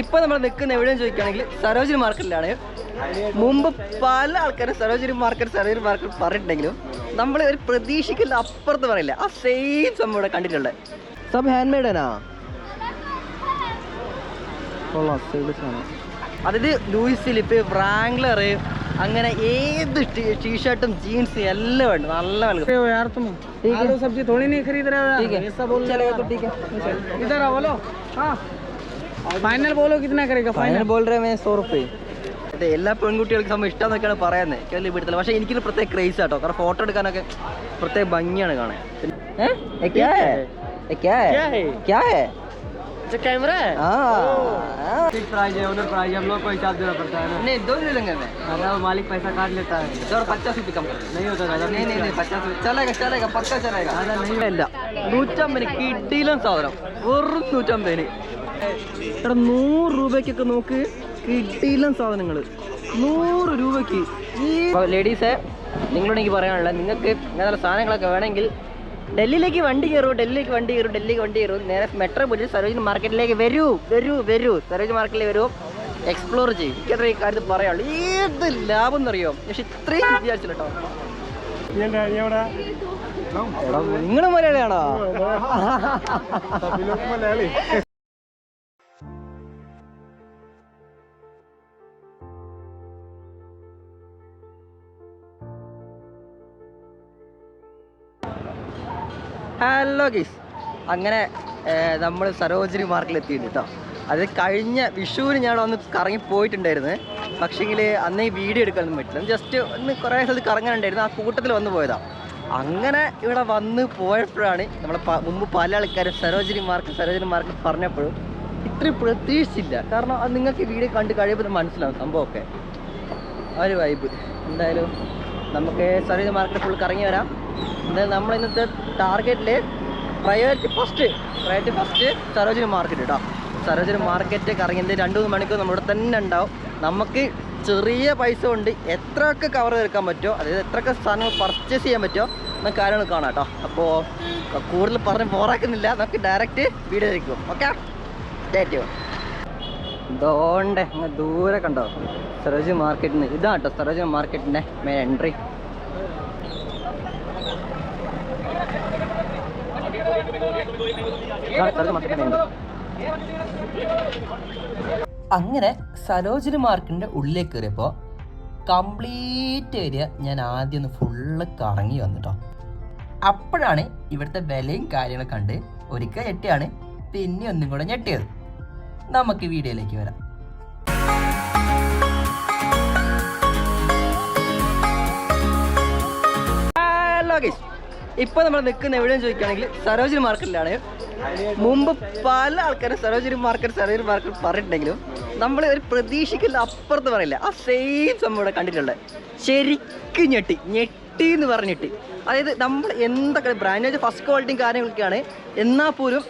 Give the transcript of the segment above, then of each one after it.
ഇപ്പൊ നമ്മൾ നിൽക്കുന്ന എവിടെയും ചോദിക്കുകയാണെങ്കിൽ സരോജിനി മാർക്കറ്റിലാണ്. മുമ്പ് പല ആൾക്കാരും സരോജിനി മാർക്കറ്റ് സരോജിനി മാർക്കറ്റ് പറഞ്ഞിട്ടുണ്ടെങ്കിലും നമ്മൾ ഒരു പ്രതീക്ഷിക്കുന്ന അപ്പുറത്ത് പറയില്ല. ആ സെയിം സംഭവം ഇവിടെ കണ്ടിട്ടുള്ളത് സബ് ഹാൻഡ് മെയ്ഡാ കൊള്ളാം അതായത് ലൂയിസ് ഫിലിപ്പ് ബ്രാങ്ക്ലർ അങ്ങനെ ഏത് ടീഷർട്ടും ജീൻസ് എല്ലാം ഉണ്ട്. നല്ല വില हो यार तुम आलू सब्जी थोड़ी नहीं खरीद रहे हो ठीक है यार ऐसा बोल चलेगा तो ठीक है इधर आओ बोलो हाँ फाइनल बोलो कितना करेगा final final ball ray so റുപ്പേ അതെ എല്ലാ പെൺകുട്ടികൾക്കും സംഭവം ഇഷ്ടം എന്നൊക്കെയാണ് പറയുന്നത് എനിക്ക് വലിയ പിടുത്തില്ല പക്ഷേ എനിക്കൊരു പ്രത്യേക ക്രേസ് ആട്ടോ കാരണം ഫോട്ടോ എടുക്കാനൊക്കെ പ്രത്യേക ഭംഗിയാണ് കാണാൻ ഏ? ഏ, ക്യാ ഹേ? ഏ, ക്യാ ഹേ? क्या है ക്യാ ഹേ? जो कैमरा है ആ, ആ. प्राइज है उधर प्राइज हम लोग को हिसाब देना पड़ता है ना नहीं, दो ले लेंगे मैं दादा वो मालिक पैसा काट लेता है सर पचास रुपये कम कर नहीं होता दादा नहीं नहीं नहीं पचास रुपये चलेगा चलेगा पक्का चलेगा दादा नहीं ഇല്ല നൂറ്റമ്പതിന് കിട്ടിയില്ല സാധനം വെറും നൂറ്റമ്പതിന് എടാ നൂറ് രൂപയ്ക്കൊക്കെ നോക്ക് കിട്ടിയില്ല സാധനങ്ങൾ നൂറ് രൂപയ്ക്ക്. ഈ ലേഡീസെ നിങ്ങളോട് എനിക്ക് പറയാനുള്ളത് നിങ്ങൾക്ക് ഇങ്ങനെയുള്ള സാധനങ്ങളൊക്കെ വേണമെങ്കിൽ ഡൽഹിയിലേക്ക് വണ്ടി കയറൂ ഡൽഹിയിലേക്ക് വണ്ടി കയറൂ ഡൽഹിക്ക് വണ്ടി കയറൂ. നേരെ മെട്രോ പോയി സരോജിനി മാർക്കറ്റിലേക്ക് വരൂ വരൂ വരൂ. സരോജിനി മാർക്കറ്റിലേക്ക് വരൂ. എക്സ്പ്ലോർ ചെയ്യും. എനിക്കത്ര ഈ കാര്യത്തിൽ പറയാനുള്ളൂ. ഏത് ലാഭം എന്നറിയോ? പക്ഷെ ഇത്രയും വിചാരിച്ചില്ല കേട്ടോ. നിങ്ങൾ മലയാളിയാണോ? ഹലോ ഗീസ് അങ്ങനെ നമ്മൾ സരോജിനി മാർക്കിൽ കേട്ടോ അത് കഴിഞ്ഞ വിഷുവിന് ഞാൻ ഒന്ന് കറങ്ങി പോയിട്ടുണ്ടായിരുന്നു. പക്ഷേങ്കിൽ അന്ന് ഈ വീഡിയോ എടുക്കാനൊന്നും പറ്റില്ല. ജസ്റ്റ് ഒന്ന് കുറേ സ്ഥലത്ത് കറങ്ങാനുണ്ടായിരുന്നു. ആ കൂട്ടത്തിൽ വന്ന് പോയതാ. അങ്ങനെ ഇവിടെ വന്ന് പോയപ്പോഴാണ് നമ്മളെ മുമ്പ് പല ആൾക്കാരും സരോജിനി മാർക്ക് സരോജിനി മാർക്ക് പറഞ്ഞപ്പോഴും ഇത്രയും പ്രതീക്ഷിച്ചില്ല. കാരണം അത് നിങ്ങൾക്ക് വീഡിയോ കണ്ട് കഴിയുമ്പോൾ മനസ്സിലാവും സംഭവമൊക്കെ. ഒരു വൈബ് എന്തായാലും നമുക്ക് സരോജിനി മാർക്കറ്റ് ഫുൾ കറങ്ങി വരാം. എന്തായാലും നമ്മൾ ഇന്നത്തെ ടാർഗറ്റിൽ priority first priority first Sarojini market കേട്ടോ സരോജിനി മാർക്കറ്റ് കറങ്ങിയത് രണ്ട് മൂന്ന് മണിക്കൂർ നമ്മുടെ തന്നെ ഉണ്ടാവും. നമുക്ക് ചെറിയ പൈസ കൊണ്ട് എത്രയൊക്കെ കവർ തീർക്കാൻ പറ്റുമോ അതായത് എത്രയൊക്കെ സാധനങ്ങൾ പർച്ചേസ് ചെയ്യാൻ പറ്റുമോ എന്ന കാര്യങ്ങൾ കാണാം കേട്ടോ അപ്പോൾ കൂടുതൽ പറഞ്ഞ് പോറാക്കുന്നില്ല നമുക്ക് ഡയറക്റ്റ് വീഡിയോ ആയിരിക്കും ഓക്കെ സ്റ്റേറ്റ് ദോണ്ടെ അങ്ങ് ദൂരെ കണ്ടോ? സരോജി മാർക്കറ്റിന് ഇതാണ് കേട്ടോ സരോജി മാർക്കറ്റിന്റെ മെയിൻ എൻട്രി അങ്ങനെ സരോജിനി മാർക്കിന്റെ ഉള്ളിലേക്ക് കയറിയപ്പോൾ കംപ്ലീറ്റ് ഏരിയ ഞാൻ ആദ്യം ഒന്ന് ഫുള്ള് കറങ്ങി വന്നിട്ടോ. അപ്പോഴാണ് ഇവിടുത്തെ വിലയും കാര്യങ്ങളും കണ്ട് ഒരിക്കൽ ഞെട്ടിയാണ് പിന്നെ ഒന്നും കൂടെ ഞെട്ടിയത്. നമുക്ക് വീഡിയോയിലേക്ക് വരാം. ഹലോ ഗൈസ് ഇപ്പൊ നമ്മൾ നിൽക്കുന്ന എവിടെയും ചോദിക്കുകയാണെങ്കിൽ സരോജിനി മാർക്കറ്റിലാണ്. മുമ്പ് പല ആൾക്കാരും സരോജിനി മാർക്കറ്റ് സരോജിനി മാർക്കറ്റ് പറഞ്ഞിട്ടുണ്ടെങ്കിലും നമ്മൾ ഒരു പ്രതീക്ഷിക്കുന്ന അപ്പുറത്ത് പറയില്ല. ആ സെയിം സംഭവം ഇവിടെ കണ്ടിട്ടുള്ളത് ശരിക്കും ഞെട്ടി. ഞെട്ടി എന്ന് പറഞ്ഞിട്ട് അതായത് നമ്മൾ എന്തൊക്കെ ബ്രാൻഡേജ് ഫസ്റ്റ് ക്വാളിറ്റിയും കാര്യങ്ങളൊക്കെയാണ്. എന്നാൽ പോലും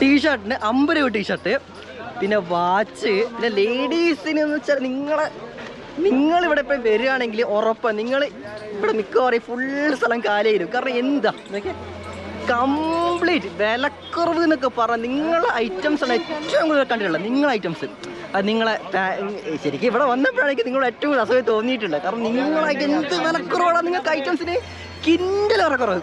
ടീഷർട്ടിന് അമ്പത് രൂപ ടീഷർട്ട് പിന്നെ വാച്ച് പിന്നെ ലേഡീസിന് എന്ന് വെച്ചാൽ നിങ്ങളെ നിങ്ങൾ ഇവിടെ ഇപ്പം വരികയാണെങ്കിൽ ഉറപ്പാണ് നിങ്ങൾ ഇവിടെ മിക്കവാറും ഫുൾ സ്ഥലം കാലിയായിരുന്നു കാരണം എന്താ? കംപ്ലീറ്റ് വിലക്കുറവ് എന്നൊക്കെ പറഞ്ഞാൽ നിങ്ങളെ ഐറ്റംസ് ആണ് ഏറ്റവും കൂടുതൽ കണ്ടിട്ടുള്ളത്. നിങ്ങളെ ഐറ്റംസ് അത് നിങ്ങളെ ശരിക്കും ഇവിടെ വന്നപ്പോഴാണെങ്കിൽ നിങ്ങൾ ഏറ്റവും കൂടുതൽ അസുഖം തോന്നിയിട്ടുണ്ട് കാരണം നിങ്ങളെ എന്ത് വിലക്കുറവാണ് നിങ്ങൾക്ക് ഐറ്റംസിന് കിൻഡൽ വിലക്കുറവ്.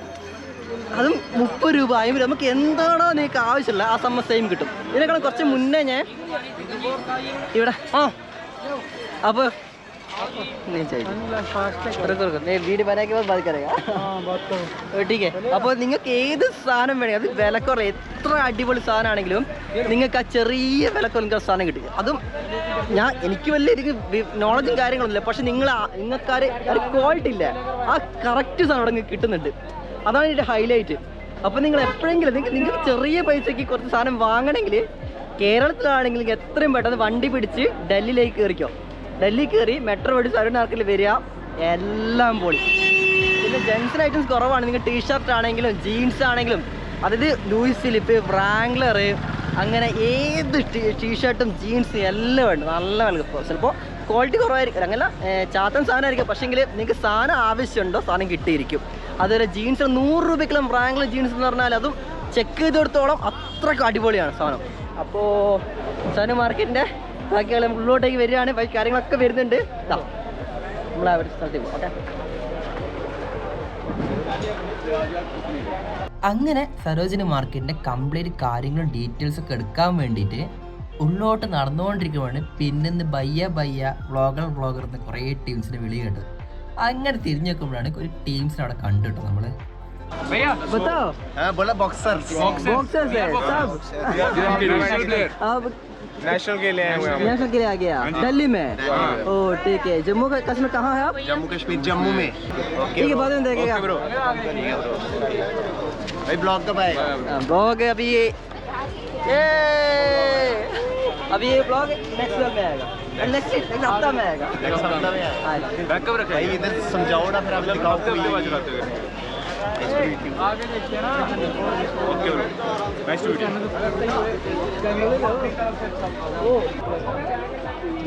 അതും മുപ്പത് രൂപ അമ്പത് നമുക്ക് എന്താണോ നിങ്ങൾക്ക് ആവശ്യമുള്ള ആ സമസ്യയും സെയിം കിട്ടും. ഇതിനേക്കാളും കുറച്ച് മുന്നേ ഞാൻ ഇവിടെ ആ അപ്പോൾ വീട് बनाके बाद बात करेगा ठीक है അപ്പോൾ നിങ്ങൾക്ക് ഏത് സാധനം വേണമെങ്കിൽ അത് വിലക്കുറവ് എത്ര അടിപൊളി സാധനമാണെങ്കിലും നിങ്ങൾക്ക് ആ ചെറിയ വിലക്കുറവ് നിങ്ങൾക്ക് ആ സാധനം കിട്ടും അതും ഞാൻ എനിക്ക് വലിയ എനിക്ക് നോളജും കാര്യങ്ങളൊന്നുമില്ല പക്ഷെ നിങ്ങൾ നിങ്ങൾക്ക് ആ ഒരു ക്വാളിറ്റി ഇല്ല ആ കറക്റ്റ് സാധനം അവിടെ നിങ്ങൾക്ക് കിട്ടുന്നുണ്ട് അതാണ് ഇതിൻ്റെ ഹൈലൈറ്റ് അപ്പോൾ നിങ്ങൾ എപ്പോഴെങ്കിലും നിങ്ങൾക്ക് നിങ്ങൾക്ക് ചെറിയ പൈസയ്ക്ക് കുറച്ച് സാധനം വാങ്ങണമെങ്കിൽ കേരളത്തിലാണെങ്കിൽ നിങ്ങൾക്ക് എത്രയും പെട്ടെന്ന് വണ്ടി പിടിച്ച് ഡൽഹിയിലേക്ക് കയറിക്കോ ഡൽഹി കയറി മെട്രോ വഴി സരോജിനി ആർക്കിൽ വരിക എല്ലാം പൊളി. പിന്നെ ജെൻസിന് ഐറ്റംസ് കുറവാണ്. നിങ്ങൾ ടീഷർട്ട് ആണെങ്കിലും ജീൻസ് ആണെങ്കിലും. അതായത് ലൂയിസ് ഫിലിപ്പ് ഫ്രാങ്ക്ലർ അങ്ങനെ ഏത് ടീഷർട്ടും ജീൻസും എല്ലാം ഉണ്ട്. നല്ല നല്ല ചിലപ്പോൾ ക്വാളിറ്റി കുറവായിരിക്കും. അങ്ങനെ ചാത്തൻ സാധനമായിരിക്കും. പക്ഷേങ്കിൽ നിങ്ങൾക്ക് സാധനം ആവശ്യമുണ്ടോ സാധനം കിട്ടിയിരിക്കും. അതുപോലെ ജീൻസ് നൂറ് രൂപയ്ക്കുള്ള വ്രാങ്ക്ലർ ജീൻസ് എന്ന് പറഞ്ഞാൽ അതും ചെക്ക് ചെയ്തെടുത്തോളം അത്രയ്ക്ക് അടിപൊളിയാണ് സാധനം. അപ്പോൾ സാധനം മാർക്കറ്റിന്റെ ബാക്കിയുള്ള നമുക്ക് ഉള്ളോട്ടേക്ക് വരികയാണ് ബാക്കി കാര്യങ്ങളൊക്കെ വരുന്നുണ്ട് ഇതാ നമ്മൾ ആ ഒരു സ്ഥലത്തേക്ക് ഓക്കെ അങ്ങനെ സരോജിനി മാർക്കറ്റിൻ്റെ കംപ്ലീറ്റ് കാര്യങ്ങളും ഡീറ്റെയിൽസ് ഒക്കെ എടുക്കാൻ വേണ്ടിയിട്ട് ഉള്ളോട്ട് നടന്നുകൊണ്ടിരിക്കുമ്പോഴാണ് പിന്നിന്ന് ബയ്യ ബയ്യ വ്ളോഗർ വ്ളോഗർ എന്ന് കുറേ ടീംസിനെ വിളി കേട്ടത് അങ്ങനെ തിരിഞ്ഞു നോക്കുമ്പോഴാണ് ഒരു ടീംസിനെ അവിടെ കണ്ടു കേട്ടോ നമ്മൾ बताओ हाँ बोला बॉक्सर बॉक्सर से सब अब नेशनल के लिए आए हुए नेशनल के लिए आ गया दिल्ली में? ओ ठीक है। जम्मू का कश्मीर कहाँ है आप? जम्मू कश्मीर जम्मू में। ठीक है बाद में देखेगा ब्रो भाई ब्लॉग कब आएगा? ब्लॉग अभी ये अभी ये ब्लॉग नेक्स्ट वीक में आएगा। नेक्स्ट हफ़्ता में आएगा। नेक्स्ट हफ़्ता में आएगा। हाँ। भाई इधर समझाओ ना फिर आप दिखाओ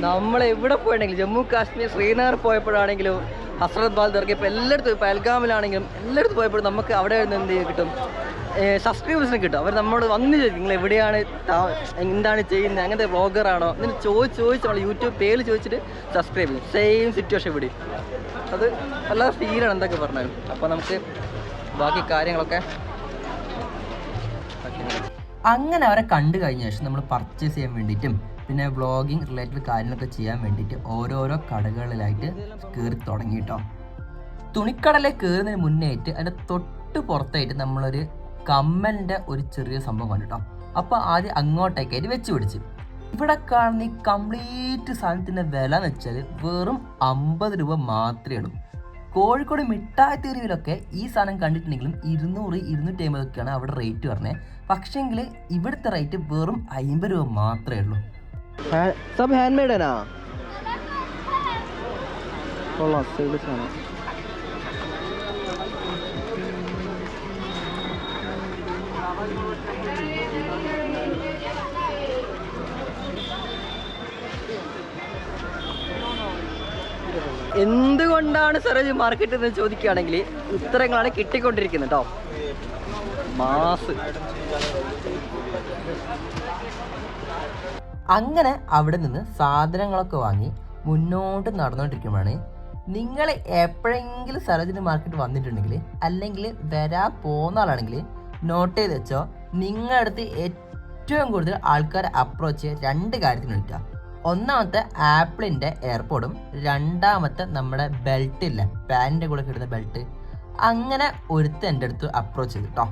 നമ്മൾ എവിടെ പോയിട്ടുണ്ടെങ്കിലും ജമ്മു കാശ്മീർ ശ്രീനഗർ പോയപ്പോഴാണെങ്കിലും ഹസ്രത് ബാൽ ദർഗ ഇപ്പോൾ എല്ലായിടത്തും പൽഗാമിലാണെങ്കിലും എല്ലായിടത്തും പോയപ്പോഴും നമുക്ക് അവിടെ നിന്ന് എന്ത് കിട്ടും? സബ്സ്ക്രൈബേഴ്സിന് കിട്ടും. അവർ നമ്മളോട് വന്ന് ചോദിക്കും നിങ്ങൾ എവിടെയാണ് എന്താണ് ചെയ്യുന്നത്? അങ്ങനത്തെ വ്ളോഗറാണോ എന്നിട്ട് ചോദിച്ച് ചോദിച്ച് നമ്മൾ യൂട്യൂബ് പേര് ചോദിച്ചിട്ട് സബ്സ്ക്രൈബ് ചെയ്യും. സെയിം സിറ്റുവേഷൻ ഇവിടെ. അത് നല്ല ഫീലാണ് എന്തൊക്കെ പറഞ്ഞാലും. അപ്പോൾ നമുക്ക് ബാക്കി കാര്യങ്ങളൊക്കെ അങ്ങനെ അവരെ കണ്ടു കഴിഞ്ഞ ശേഷം നമ്മൾ പർച്ചേസ് ചെയ്യാൻ വേണ്ടിയിട്ടും പിന്നെ വ്ളോഗിങ് റിലേറ്റഡ് കാര്യങ്ങളൊക്കെ ചെയ്യാൻ വേണ്ടിയിട്ട് ഓരോരോ കടകളിലായിട്ട് കയറി തുടങ്ങി കേട്ടോ തുണിക്കടലെ കയറുന്നതിന് മുന്നേറ്റ് അതിന്റെ തൊട്ട് പുറത്തായിട്ട് നമ്മളൊരു കമ്മലിന്റെ ഒരു ചെറിയ സംഭവം കണ്ടു കേട്ടോ അപ്പോൾ ആദ്യം അങ്ങോട്ടേക്കായിട്ട് വെച്ച് പിടിച്ച്. ഇവിടെ കാണുന്ന ഈ കംപ്ലീറ്റ് സാധനത്തിന്റെ വില എന്ന് വെച്ചാൽ വെറും അമ്പത് രൂപ മാത്രമേ ഉള്ളൂ. കോഴിക്കോട് മിഠായി തെരുവിലൊക്കെ ഈ സാധനം കണ്ടിട്ടുണ്ടെങ്കിലും ഇരുന്നൂറ് ഇരുന്നൂറ്റി അമ്പതൊക്കെയാണ് അവിടെ റേറ്റ് പറഞ്ഞത് പക്ഷേങ്കിൽ ഇവിടുത്തെ റേറ്റ് വെറും അമ്പത് രൂപ മാത്രമേ ഉള്ളൂ. സബ് ഹാൻഡ് മെയ്ഡാണോ എന്തുകൊണ്ടാണ് സരോജ് മാർക്കറ്റ് എന്ന് ചോദിക്കുകയാണെങ്കിൽ ഉത്തരങ്ങളാണ് കിട്ടിക്കൊണ്ടിരിക്കുന്നത് കേട്ടോ മാസ്. അങ്ങനെ അവിടെ നിന്ന് സാധനങ്ങളൊക്കെ വാങ്ങി മുന്നോട്ട് നടന്നുകൊണ്ടിരിക്കുമ്പോഴാണ് നിങ്ങൾ എപ്പോഴെങ്കിലും സരോജിനി മാർക്കറ്റ് വന്നിട്ടുണ്ടെങ്കിൽ അല്ലെങ്കിൽ വരാൻ പോകുന്ന ആളാണെങ്കിൽ നോട്ട് ചെയ്ത് വെച്ചോ. നിങ്ങളുടെ അടുത്ത് ഏറ്റവും കൂടുതൽ ആൾക്കാർ അപ്രോച്ച് ചെയ്യുക രണ്ട് കാര്യത്തിന് വേണ്ടിയിട്ടാണ് ഒന്നാമത്തെ ആപ്പിളിന്റെ എയർപോഡും രണ്ടാമത്തെ നമ്മുടെ ബെൽറ്റ് ഇല്ല പാന്റിന്റെ കൂടെ കിട്ടുന്ന ബെൽറ്റ് അങ്ങനെ ഒരുത്ത എന്റെ അടുത്ത് അപ്രോച്ച് ചെയ്തു കേട്ടോ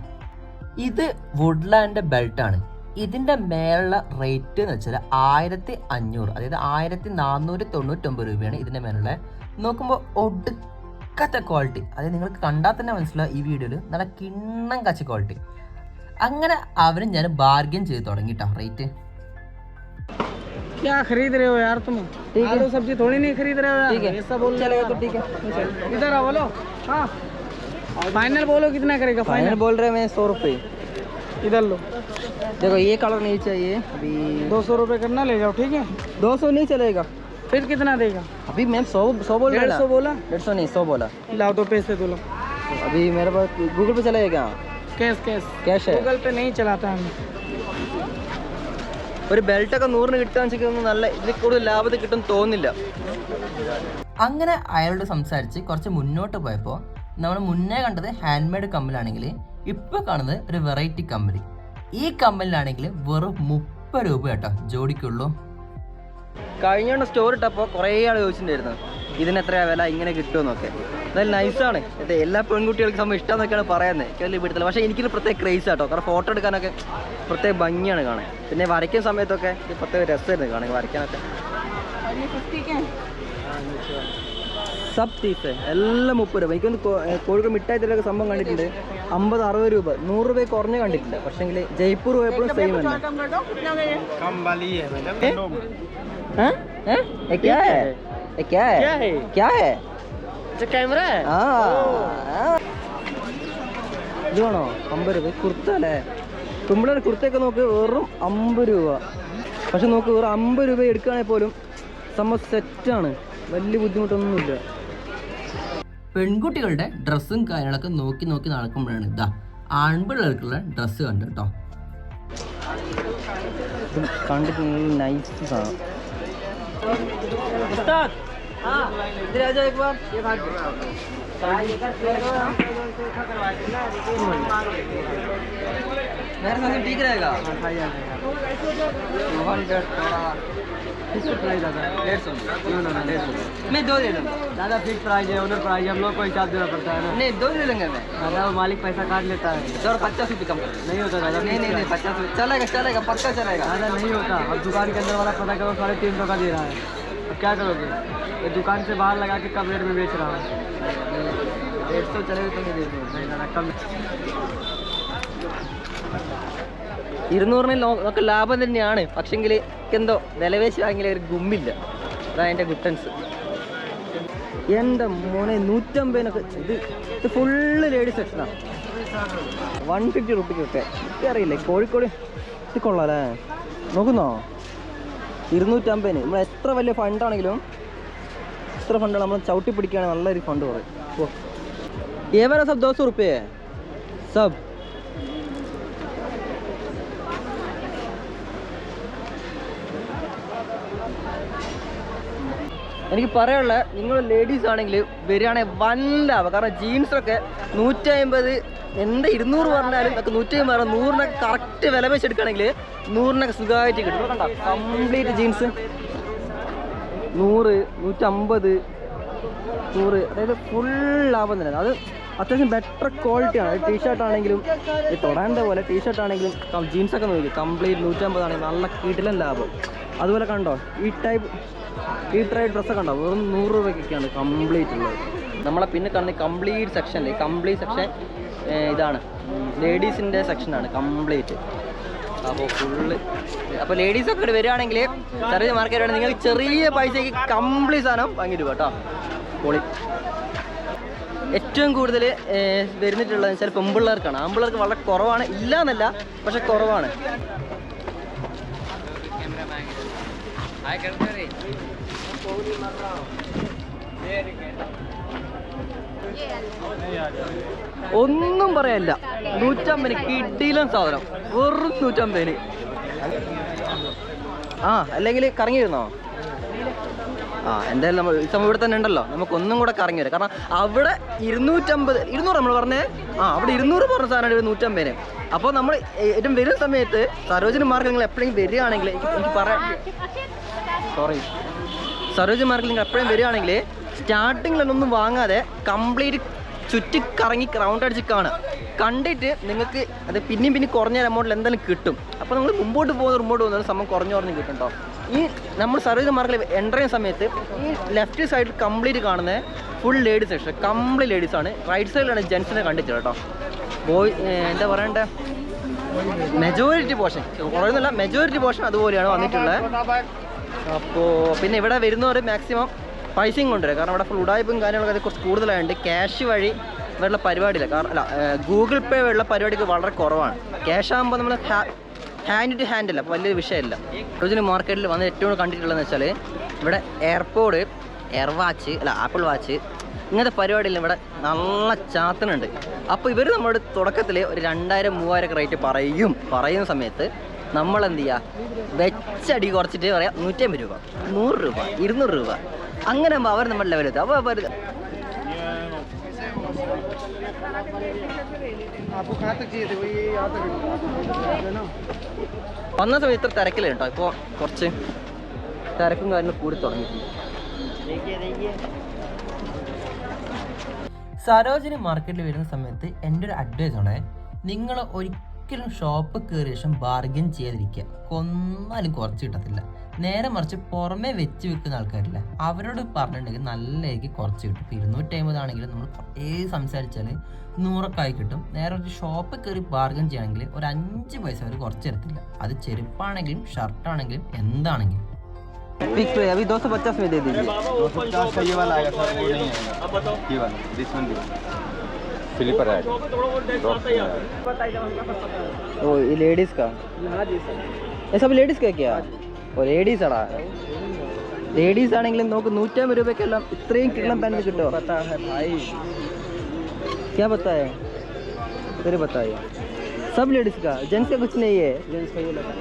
ഇത് വുഡ്ലാൻഡ് ബെൽറ്റാണ് ഇതിന്റെ മേലുള്ള റേറ്റ് എന്ന് വെച്ചാൽ ആയിരത്തി അഞ്ഞൂറ് അതായത് ആയിരത്തി നാനൂറ്റി തൊണ്ണൂറ്റൊമ്പത് രൂപയാണ് ഇതിന്റെ മേലുള്ള. നോക്കുമ്പോൾ ഒടുക്കത്തെ ക്വാളിറ്റി അതായത് നിങ്ങൾക്ക് കണ്ടാൽ തന്നെ മനസ്സിലാവും ഈ വീഡിയോയിൽ നല്ല കിണ്ണം കച്ച ക്വാളിറ്റി അങ്ങനെ അവരും ഞാൻ ബാർഗൻ ചെയ്ത് തുടങ്ങി കേട്ടോ റേറ്റ് क्या खरीद रहे हो यार तुम? आलू सब्ज़ी थोड़ी नहीं खरीद रहे हो यार। ऐसा बोल चलेगा तो ठीक है। इधर आओ बोलो। हाँ। फाइनल बोलो कितना करेगा? फाइनल बोल रहे मैं सौ रुपये इधर लो। देखो ये कलर नहीं चाहिए। अभी दो सौ रुपये करना ले जाओ ठीक है? दो सौ नहीं चलेगा। फिर कितना देगा? अभी मैम सौ सौ बोल डेढ़ सौ बोला? डेढ़ सौ नहीं सौ बोला। लाओ दो पैसे दो लो अभी मेरे पास गूगल पे चलेगा कैश कैश कैश है। गूगल पे नहीं चलाता हम। ഒരു ബെൽറ്റ് ഒക്കെ നൂറിന് കിട്ടുകയെന്ന് നല്ല ഇതിൽ കൂടുതൽ ലാഭത്തിൽ കിട്ടും തോന്നില്ല അങ്ങനെ അയാളോട് സംസാരിച്ച് കുറച്ച് മുന്നോട്ട് പോയപ്പോൾ നമ്മൾ മുന്നേ കണ്ടത് ഹാൻഡ്മെയ്ഡ് കമ്മലാണെങ്കിൽ ഇപ്പോൾ കാണുന്നത് ഒരു വെറൈറ്റി കമ്മൽ ഈ കമ്മലിനാണെങ്കിൽ വെറും മുപ്പത് രൂപ കേട്ടോ ജോഡിക്കുള്ളൂ. കഴിഞ്ഞ സ്റ്റോർ ഇട്ടപ്പോൾ കുറേ ആൾ ചോദിച്ചിട്ടുണ്ടായിരുന്നു ഇതിന് എത്രയാ വില ഇങ്ങനെ കിട്ടുമെന്നൊക്കെ അതായത് നൈസാണ് ഇത് എല്ലാ പെൺകുട്ടികൾക്കും സംഭവം ഇഷ്ടമെന്നൊക്കെയാണ് പറയുന്നത് എനിക്ക് വലിയ പിടുത്തില്ല പക്ഷേ എനിക്കൊരു പ്രത്യേക ക്രേസ് ആട്ടോ കാരണം ഫോട്ടോ എടുക്കാനൊക്കെ പ്രത്യേക ഭംഗിയാണ് കാണാൻ പിന്നെ വരയ്ക്കുന്ന സമയത്തൊക്കെ ഇത് പ്രത്യേക രസമായിരുന്നു കാണാൻ വരയ്ക്കാനൊക്കെ സബ് തീസ് എല്ലാം മുപ്പത് രൂപ എനിക്കൊന്ന് കോ- ഏ, കോഴിക്കോട് മിഠായി തെരുവൊക്കെ സംഭവം കണ്ടിട്ടുണ്ട് അമ്പത് അറുപത് രൂപ നൂറ് രൂപ കുറഞ്ഞ് കണ്ടിട്ടില്ല പക്ഷേങ്കിൽ ജയ്പൂർ പോയപ്പോഴും സെയിം തന്നെ कम वाली है मैडम हैं? हैं? ये क्या है ये क्या है क्या है? ക്യാമറ അമ്പത് രൂപ. കുർത്ത അല്ലേ? തുമ്പിളൊരു കുർത്തയൊക്കെ നോക്ക് വെറും അമ്പത് രൂപ. പക്ഷെ നോക്ക് വെറും അമ്പത് രൂപ എടുക്കുകയാണെങ്കിൽ പോലും സംഭവം സെറ്റാണ് വലിയ ബുദ്ധിമുട്ടൊന്നുമില്ല. പെൺകുട്ടികളുടെ ഡ്രസ്സും കാര്യങ്ങളൊക്കെ നോക്കി നോക്കി നടക്കുമ്പോഴാണ് ഇതാ ആൺപിള്ളേർക്കുള്ള ഡ്രസ്സ് കണ്ട് കേട്ടോ. കണ്ടിട്ട് നൈസ് इधर आ जाओ एक बार ये भाग मेरे साथ ठीक रहेगा। टू हंड्रेड डेढ़ सौ मैं दो दे दूँगा। दादा फिक्स प्राइस है उधर प्राइस है हम लोग को हिसाब देना पड़ता है ना। नहीं दो दे देंगे मैं दादा मालिक पैसा काट लेता है। सौ पचास रुपये कम नहीं होता दादा नहीं नहीं नहीं पचास रुपये। चलेगा चलेगा पक्का चलेगा। दादा नहीं होता। अब दुकान के अंदर वाला पता करो साढ़े तीन सौ का दे रहा है। अब क्या करोगे? ये दुकान से बाहर लगा के कम रेट में बेच रहा है डेढ़ सौ चलेगा तो नहीं दे दूँगा नहीं दादा कम ഇരുന്നൂറിന് ലോ- നമുക്ക് ലാഭം തന്നെയാണ് പക്ഷെങ്കിൽ എന്തോ വിലവേശി വാങ്ങിയ ഒരു ഗുമ്മില്ല അതാ എൻ്റെ ഗുട്ടൻസ് എൻ്റെ മോനെ നൂറ്റമ്പതിനൊക്കെ ഇത് ഇത് ഫുള്ള് ലേഡീസ് സെക്ഷനാണ് വൺ ഫിഫ്റ്റി റുപ്പിക്കൊക്കെ എനിക്കറിയില്ലേ കോഴിക്കോട് ഇത് കൊള്ളാല്ലേ നോക്കുന്നോ ഇരുന്നൂറ്റമ്പതിന് നമ്മൾ എത്ര വലിയ ഫണ്ടാണെങ്കിലും എത്ര ഫണ്ടാണ് നമ്മൾ ചവിട്ടി പിടിക്കുകയാണ്. നല്ലൊരു ഫണ്ട് പറയും. ഓ. ഏവര സബ് ദോസ് ഉറുപ്പയെ? സബ്. എനിക്ക് പറയാനുള്ള നിങ്ങൾ ലേഡീസ് ആണെങ്കിൽ വരികയാണെങ്കിൽ വൻ ലാഭം കാരണം ജീൻസൊക്കെ നൂറ്റി അമ്പത് എന്താ ഇരുന്നൂറ് പറഞ്ഞാലും ഒക്കെ നൂറ്റി അമ്പത് പറഞ്ഞാൽ നൂറിനൊക്കെ കറക്റ്റ് വില വെച്ചെടുക്കുകയാണെങ്കിൽ നൂറിനൊക്കെ സുഖമായിട്ട് കിട്ടും. കണ്ടോ? Complete jeans. നൂറ് നൂറ്റമ്പത് നൂറ്. അതായത് ഫുൾ ലാഭം തന്നെ. അത് അത്യാവശ്യം ബെറ്റർ ക്വാളിറ്റിയാണ് ടീഷർട്ട് ആണെങ്കിലും ഈ തൊടാന്റെ പോലെ ടീഷർട്ട് ആണെങ്കിലും ജീൻസൊക്കെ നോക്കി കംപ്ലീറ്റ് നൂറ്റമ്പതാണെങ്കിൽ നല്ല കിടിലൻ ലാഭം. അതുപോലെ കണ്ടോ ഈ ടൈപ്പ് ഈ ടൈപ്പ് ഡ്രസ്സൊക്കെ ഉണ്ടോ വെറും നൂറ് രൂപയ്ക്കൊക്കെയാണ് കംപ്ലീറ്റ് ഉള്ളത്. നമ്മളെ പിന്നെ കാണുന്ന കംപ്ലീറ്റ് സെക്ഷനിൽ കംപ്ലീറ്റ് സെക്ഷൻ ഇതാണ്. ലേഡീസിന്റെ സെക്ഷനാണ് കംപ്ലീറ്റ് അപ്പോൾ ഫുള്ള് അപ്പോൾ ലേഡീസൊക്കെ ഇവിടെ വരികയാണെങ്കിൽ ചെറിയ മാർക്കറ്റ് ആണെങ്കിൽ നിങ്ങൾക്ക് ചെറിയ പൈസയ്ക്ക് കംപ്ലീറ്റ് സാധനം വാങ്ങിയിട്ട് കേട്ടോ പൊളി. ഏറ്റവും കൂടുതൽ വരുന്നിട്ടുള്ളത് വെച്ചാൽ പെമ്പിള്ളേർക്കാണ്. ആമ്പിള്ളേർക്ക് വളരെ കുറവാണ്. ഇല്ല എന്നല്ല പക്ഷെ കുറവാണ്. ഒന്നും പറയാനില്ല നൂറ്റമ്പതിന് കിട്ടിയിലും സാധനം. വെറും നൂറ്റമ്പതിന്. ആ അല്ലെങ്കിൽ കറങ്ങി വരുന്നോ? ആ എന്തായാലും നമ്മൾ ഈ സമയം ഇവിടെ തന്നെ ഉണ്ടല്ലോ. നമുക്കൊന്നും കൂടെ കറങ്ങി വരാം. കാരണം അവിടെ ഇരുന്നൂറ്റമ്പത് ഇരുന്നൂറ് നമ്മൾ പറഞ്ഞേ? ആ അവിടെ ഇരുന്നൂറ് പറഞ്ഞ സാധനമാണ് ഇവിടെ നൂറ്റമ്പതിന്. അപ്പോൾ നമ്മൾ ഏറ്റവും വരുന്ന സമയത്ത് സരോജിനി മാർക്കറ്റ് നിങ്ങൾ എപ്പോഴെങ്കിലും വരികയാണെങ്കിൽ എനിക്ക് പറയാം. സോറി സരോജിനി മാർക്കറ്റ് നിങ്ങൾ എപ്പോഴും വരികയാണെങ്കിൽ സ്റ്റാർട്ടിങ്ങിലൊന്നും വാങ്ങാതെ കംപ്ലീറ്റ് ചുറ്റി കറങ്ങി റൗണ്ട് അടിച്ച് കാണുക. കണ്ടിട്ട് നിങ്ങൾക്ക് അത് പിന്നെയും പിന്നെ കുറഞ്ഞ എമൗണ്ടിൽ എന്തായാലും കിട്ടും. അപ്പോൾ നിങ്ങൾ മുമ്പോട്ട് പോകുന്ന മുമ്പോട്ട് പോകുന്ന സമയം കുറഞ്ഞു കുറഞ്ഞ് കിട്ടും കേട്ടോ ഈ നമ്മൾ സർവീസ് മാർക്കിൽ എന്റർ ചെയ്യുന്ന സമയത്ത് ഈ ലെഫ്റ്റ് സൈഡിൽ കംപ്ലീറ്റ് കാണുന്ന full ladies section complete ladies ആണ്. റൈറ്റ് സൈഡിലാണ് ജെൻസിനെ കണ്ടിട്ടുള്ളത് കേട്ടോ ബോയ് എന്താ പറയണ്ടേ? മെജോറിറ്റി പോർഷൻ കുറയുന്നില്ല മെജോറിറ്റി പോർഷൻ അതുപോലെയാണ് വന്നിട്ടുള്ളത്. അപ്പോൾ പിന്നെ ഇവിടെ വരുന്നവർ മാക്സിമം പൈസയും കൊണ്ടുവരാം. കാരണം ഇവിടെ ഫുൾ ഉടായ്പും കാര്യങ്ങളൊക്കെ കുറച്ച് കൂടുതലായതുകൊണ്ട് ക്യാഷ് വഴി ഇവരുടെ പരിപാടിയില്ല. കാരണം അല്ല ഗൂഗിൾ പേ വഴിയുള്ള പരിപാടിക്ക് വളരെ കുറവാണ്. ക്യാഷ് ആകുമ്പോൾ നമ്മൾ ഹാൻഡ് ടു ഹാൻഡ് അല്ല അപ്പോൾ വലിയൊരു വിഷയമല്ല റോജിന് മാർക്കറ്റിൽ വന്ന് ഏറ്റവും കണ്ടിട്ടുള്ളതെന്ന് വെച്ചാൽ ഇവിടെ എയർപോഡ് എയർ വാച്ച് അല്ല ആപ്പിൾ വാച്ച് ഇങ്ങനത്തെ പരിപാടിയിൽ ഇവിടെ നല്ല ചാത്തനുണ്ട്. അപ്പോൾ ഇവർ നമ്മുടെ തുടക്കത്തിൽ ഒരു രണ്ടായിരം മൂവായിരം റേറ്റ് പറയും. പറയുന്ന സമയത്ത് നമ്മൾ എന്ത് ചെയ്യുക വെച്ചടി കുറച്ചിട്ട് പറയാം നൂറ്റമ്പത് രൂപ നൂറ് രൂപ ഇരുന്നൂറ് രൂപ. അങ്ങനെ അവർ നമ്മുടെ ലെവലെത്തും അപ്പൊ അവർ വന്ന സമയത്ത് ഇത്ര തിരക്കില്ല കേട്ടോ. ഇപ്പോ കുറച്ച് തിരക്കും കാര്യങ്ങളും കൂടി തുടങ്ങിയിട്ടുണ്ട്. സരോജിനി മാർക്കറ്റിൽ വരുന്ന സമയത്ത് എന്റെ ഒരു അഡ്വൈസ് ആണ്. നിങ്ങൾ ഒരിക്കലും ഷോപ്പ് കയറിയ ശേഷം ബാർഗെയിൻ ചെയ്തിരിക്കുക കൊന്നാലും കുറച്ച് കിട്ടത്തില്ല. നേരെ മറിച്ച് പുറമേ വെച്ച് വെക്കുന്ന ആൾക്കാരില്ല അവരോട് പറഞ്ഞിട്ടുണ്ടെങ്കിൽ നല്ല രീതിക്ക് കുറച്ച് കിട്ടും ഇപ്പോൾ ഇരുന്നൂറ്റി അമ്പതാണെങ്കിലും നമ്മൾ കുറേ സംസാരിച്ചാൽ നൂറൊക്കെ ആയി കിട്ടും നേരെ ഒരു ഷോപ്പ് കയറി ബാർഗൻ ചെയ്യുകയാണെങ്കിൽ ഒരു അഞ്ച് പൈസ അവർ കുറച്ച് തരത്തില്ല അത് ചെരുപ്പാണെങ്കിലും ഷർട്ടാണെങ്കിലും എന്താണെങ്കിലും ഫിക്സ് അഭി ദോ സौ पचास में दे दीजिए दो सौ पचास का ये वाला आएगा सर वो नहीं आएगा ये वाला दिस वन स्लीपर आएगा Drop में आएगा। ओ ये लेडीज का हाँ जी सर ये सब लेडीज का क्या ഓ ലേഡീസ് ആടാ ലേഡീസ് ആണെങ്കിലും നമുക്ക് നൂറ്റമ്പത് രൂപയ്ക്കെല്ലാം ഇത്രയും കിള്ളം പാൻറ് കിട്ടുമോ पता है भाई क्या बताए तेरे बताए सब लेडीज का जेंट्स का कुछ नहीं है जेंट्स का ये लगा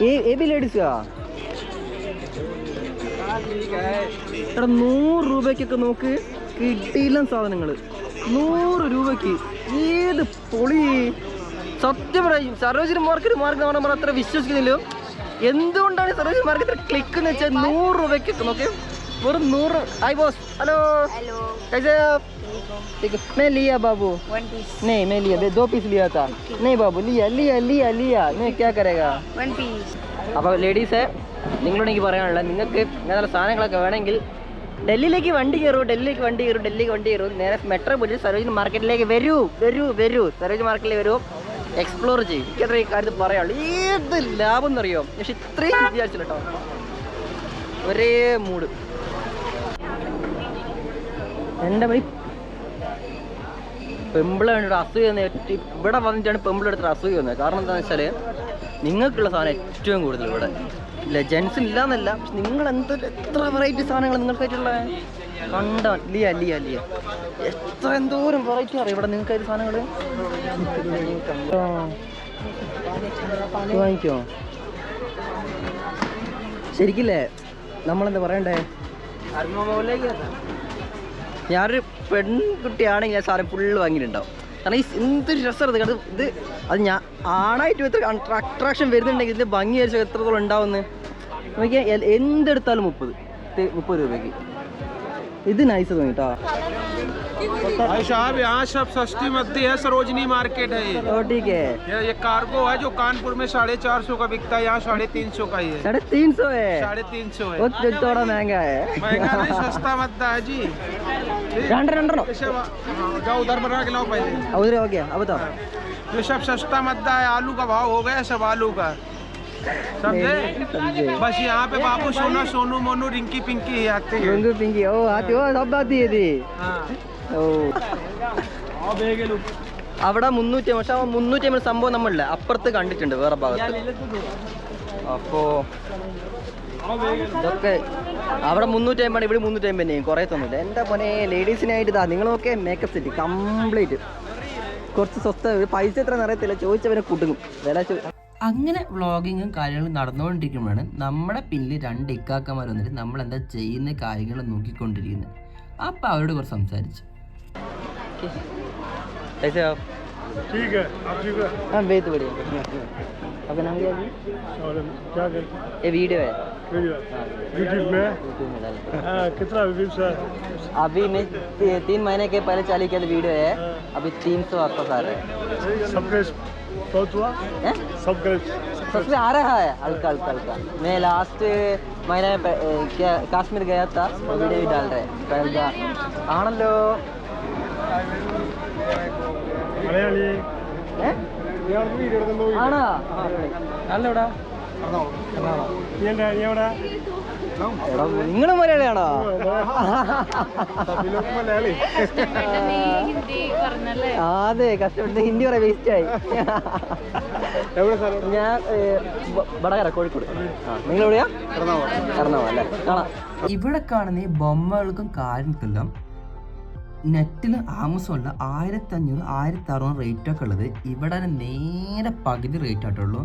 ये ये भी लेडीज का എടാ നൂറ് രൂപയ്ക്കൊക്കെ നോക്ക് കിട്ടിയില്ല സാധനങ്ങൾ നൂറ് രൂപയ്ക്ക് ഏത് പൊളി സത്യം പറയും സരോജിനി മാർക്കറ്റ് മാർക്കറ്റ് നമ്മൾ അത്ര വിശ്വസിക്കുന്നില്ലോ എന്തുകൊണ്ടാണ് സരോജിനി മാർക്കറ്റ് ക്ലിക്ക് എന്ന് വെച്ചാൽ നൂറ് രൂപയ്ക്കൊക്കെ നോക്ക് വെറും നൂറ് ഹായ് ബോസ് ഹലോ हेलो कैसे हैं आप ठीक है मैं लिया बाबू वन पीस नहीं मैं लिया दो पीस लिया था नहीं बाबू लिया लिया लिया लिया नहीं क्या करेगा वन पीस അപ്പോൾ ലേഡീസെ നിങ്ങളോട് എനിക്ക് പറയാനുള്ളത് നിങ്ങൾക്ക് ഇങ്ങനെയുള്ള സാധനങ്ങളൊക്കെ വേണമെങ്കിൽ ഡൽഹിയിലേക്ക് വണ്ടി കയറൂ ഡൽഹിയിലേക്ക് വണ്ടി കയറൂ ഡൽഹിക്ക് വണ്ടി കയറൂ നേരെ മെട്രോ പോയി സരോജിനി മാർക്കറ്റിലേക്ക് വരൂ വരൂ വരൂ സരോജിനി മാർക്കറ്റിൽ വരൂ എക്സ്പ്ലോർ ചെയ്യും. എനിക്കത്ര ഈ കാര്യത്തിൽ പറയാനുള്ളൂ. ഏത് ലാഭം എന്നറിയോ? പക്ഷെ ഇത്രയും വിചാരിച്ചില്ല കേട്ടോ ഒരേ മൂഡ്. എന്റെ വഴി പെമ്പിളാണ് ഇവിടെ അസൂയ തന്നെ ഇവിടെ വന്നിട്ടാണ് പെമ്പിളെടുത്തിട്ട് അസൂയ വന്നത് കാരണം എന്താണെന്ന് വെച്ചാൽ നിങ്ങൾക്കുള്ള സാധനം ഏറ്റവും കൂടുതൽ ഇവിടെ. ഇല്ല ജെൻസിന് ഇല്ല എന്നല്ല പക്ഷെ നിങ്ങൾ എന്തൊരു എത്ര വെറൈറ്റി സാധനങ്ങൾ നിങ്ങൾക്കായിട്ടുള്ള കണ്ട? ലിയ ലിയ ലിയ. എത്ര എന്തോരം വെറൈറ്റി അറിയാം? ഇവിടെ നിങ്ങൾക്കായിട്ട് സാധനങ്ങൾ വാങ്ങിക്കോ? ശരിക്കില്ലേ? നമ്മളെന്താ പറയണ്ടേ? ഞാനൊരു പെൺകുട്ടിയാണെങ്കിൽ ഞാൻ സാധനം ഫുള്ള് വാങ്ങിയിട്ടുണ്ടാവും. കാരണം ഈ എന്തൊരു രസമാണ് ഇത് അത് ഞാൻ ആണായിട്ട് എത്ര അട്രാക്ഷൻ വരുന്നുണ്ടെങ്കിൽ ഇതിന്റെ ഭംഗി വെച്ചാൽ എത്രത്തോളം ഉണ്ടാവുമെന്ന്. നോക്കിയാൽ എന്തെടുത്താലും മുപ്പത്. മുപ്പത് രൂപയ്ക്ക്. ഇത് നൈസ് തോന്നി കേട്ടോ भाई साहब यहाँ सब सस्ती मद्दी है सरोजनी मार्केट है ये ഓ ठीक है ये ये कार्गो है जो कानपुर में साढ़े चार सौ का बिकता है यहाँ साढ़े तीन सौ का ही है साढ़े तीन सौ है साढ़े तीन सौ है वो तो थोड़ा महंगा है महंगा नहीं सस्ता मद्दा है जी രണ്ട് രണ്ടെണ്ണോ जैसे वा- हाँ, जाओ उधर बना के लाओ पहले उधर हो गया अब बताओ ये सब सस्ता मद्दा है आलू का भाव हो गया सब आलू का समझे समझे बस यहाँ पे बाबू सोना सोनू मोनू रिंकी पिंकी ही आती है पिंकी पिंकी ओ आती हो सब आती है थी हाँ ഓ അവിടെ മുന്നൂറ്റി പക്ഷെ ആ മുന്നൂറ്റി അമ്പത് സംഭവം നമ്മളില്ല അപ്പുറത്ത് കണ്ടിട്ടുണ്ട് വേറെ ഭാഗത്ത് അപ്പോ ഇതൊക്കെ അവിടെ മുന്നൂറ്റി അമ്പതാണ് ഇവിടെ മുന്നൂറ്റി അമ്പത് തന്നെയും കുറേ തന്നില്ല എൻ്റെ മോനെ ലേഡീസിനായിട്ട് ഇതാ നിങ്ങളൊക്കെ മേക്കപ്പ് സെറ്റ് കംപ്ലീറ്റ് കുറച്ച് സ്വസ്ഥ ഒരു പൈസ എത്ര അറിയത്തില്ല ചോദിച്ചവരെ കുടുങ്ങും വില ചോ അങ്ങനെ വ്ളോഗിങ്ങും കാര്യങ്ങളും നടന്നുകൊണ്ടിരിക്കുമ്പോഴാണ് നമ്മുടെ പിന്നിൽ രണ്ട് ഇക്കാക്കന്മാർ വന്നിട്ട് നമ്മൾ എന്താ ചെയ്യുന്ന കാര്യങ്ങൾ നോക്കിക്കൊണ്ടിരിക്കുന്നത് അപ്പോൾ അവരോട് കുറച്ച് സംസാരിച്ചു कैसे हो आप ठीक है आप ठीक है हाँ बेहद बढ़िया आपका नाम क्या है जी और क्या करते ये वीडियो है हाँ यूट्यूब में यूट्यूब में डाल हाँ, कितना व्यूज है अभी मैं ती- तीन महीने के पहले चालू किया था वीडियो है अभी तीन सौ आसपास आ रहे हैं सबके बहुत हुआ हैं? सबके सबसे आ रहा है हल्का हल्का हल्का मैं लास्ट महीने में प- ए, क्या काश्मीर गया था वो वीडियो भी डाल रहे हैं पहलगा ആണല്ലോ മലയാളി ഏ? ആണോ അല്ലടാ എവിടെ എടാ നിങ്ങൾ മലയാളിയാണോ? മലയാളി. ഹിന്ദി പറഞ്ഞല്ലേ? ആ, അതെ കഷ്ടപ്പെട്ട് ഹിന്ദി പറയാൻ വേസ്റ്റ് ആയി. ഞാൻ വടകര കോഴിക്കോട്. നിങ്ങൾ എവിടെയാ എറണാകുളം. അല്ലേ? കാണാം. ഇവിടെ കാണുന്ന ഈ ബൊമ്മകൾക്കും കാര്യങ്ങൾക്കെല്ലാം നെറ്റിൽ ആമസോണിൽ ആയിരത്തി അഞ്ഞൂറ് ആയിരത്തി അറുന്നൂറ് റേറ്റ് ഒക്കെ ഉള്ളത്. ഇവിടെ നേരെ പകുതി റേറ്റ് ആയിട്ടുള്ളൂ.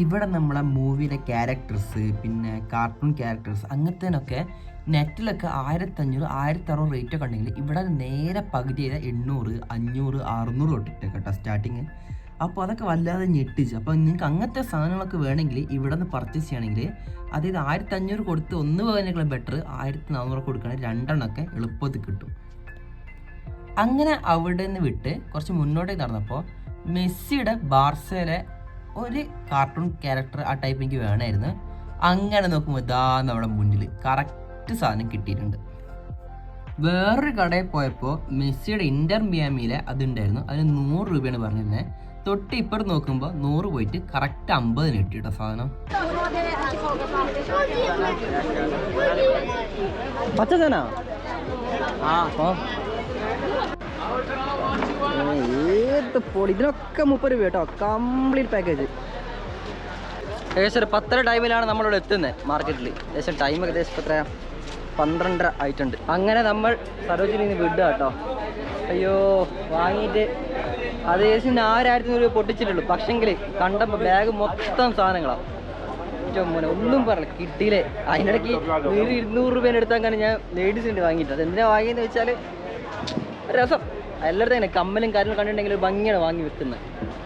ഇവിടെ നമ്മളെ മൂവിയിലെ ക്യാരക്ടേഴ്സ് പിന്നെ കാർട്ടൂൺ ക്യാരക്ടേഴ്സ് അങ്ങനത്തേനൊക്കെ നെറ്റിലൊക്കെ ആയിരത്തി അഞ്ഞൂറ് ആയിരത്തി അറുന്നൂറ് റേറ്റ് ഒക്കെ ഉണ്ടെങ്കിൽ ഇവിടെ നേരെ പകുതി ചെയ്ത എണ്ണൂറ് അഞ്ഞൂറ് അറുന്നൂറ് തൊട്ടിട്ട് കേട്ടോ സ്റ്റാർട്ടിങ് അപ്പോൾ അതൊക്കെ വല്ലാതെ ഞെട്ടിച്ച്. അപ്പോൾ നിങ്ങൾക്ക് അങ്ങനത്തെ സാധനങ്ങളൊക്കെ വേണമെങ്കിൽ ഇവിടെ നിന്ന് പർച്ചേസ് ചെയ്യണമെങ്കിൽ അതായത് ആയിരത്തി അഞ്ഞൂറ് കൊടുത്ത് ഒന്ന് പോകാനേക്കാളും ബെറ്റർ ആയിരത്തി നാനൂറ് കൊടുക്കുകയാണെങ്കിൽ രണ്ടെണ്ണമൊക്കെ എളുപ്പത്തിൽ കിട്ടും. അങ്ങനെ അവിടെ നിന്ന് വിട്ട് കുറച്ച് മുന്നോട്ടേക്ക് നടന്നപ്പോൾ മെസ്സിയുടെ ബാർസയിലെ ഒരു കാർട്ടൂൺ ക്യാരക്ടർ ആ ടൈപ്പ് എനിക്ക് വേണമായിരുന്നു. അങ്ങനെ നോക്കുമ്പോൾ ഇതാ നമ്മുടെ മുന്നിൽ കറക്റ്റ് സാധനം കിട്ടിയിട്ടുണ്ട്. വേറൊരു കടയിൽ പോയപ്പോൾ മെസ്സിയുടെ ഇന്റർ മിയാമിയിലെ അതുണ്ടായിരുന്നു. അതിന് നൂറ് രൂപയാണ് പറഞ്ഞിരുന്നത് തൊട്ട് ഇപ്പുറത്ത് നോക്കുമ്പോൾ നൂറ് പോയിട്ട് കറക്റ്റ് അമ്പതിന് കിട്ടി കേട്ടോ സാധനം പച്ചതനാ ഏത് പൊളി ഇതിനൊക്കെ മുപ്പത് രൂപ കേട്ടോ കംപ്ലീറ്റ് പാക്കേജ് ഏകദേശം ഒരു പത്തര ടൈമിലാണ് നമ്മളിവിടെ എത്തുന്നത് മാർക്കറ്റിൽ ഏകദേശം ടൈം ഏകദേശം എത്ര പന്ത്രണ്ടര ആയിട്ടുണ്ട്. അങ്ങനെ നമ്മൾ സരോജിനി വിടുക കേട്ടോ. അയ്യോ വാങ്ങിയിട്ട് അത് ഏകദേശം ആയിരത്തി രൂപ പൊട്ടിച്ചിട്ടുള്ളൂ. പക്ഷെങ്കിൽ കണ്ടപ്പോൾ ബാഗ് മൊത്തം സാധനങ്ങളാണ് ഏറ്റവും ഒന്നും പറയില്ല. കിട്ടിയില്ലേ? അതിനിടയ്ക്ക് ഇരുന്നൂറ് രൂപേന്റെ കാരണം ഞാൻ ലേഡീസിന്റെ വാങ്ങിയിട്ട് അത് എന്തിനാ വാങ്ങിയെന്ന് വെച്ചാൽ രസം. എല്ലായിടത്തും അങ്ങനെ കമ്മലും കാര്യങ്ങളും കണ്ടിട്ടുണ്ടെങ്കിൽ ഭംഗിയാണ് വാങ്ങി വെക്കുന്നത്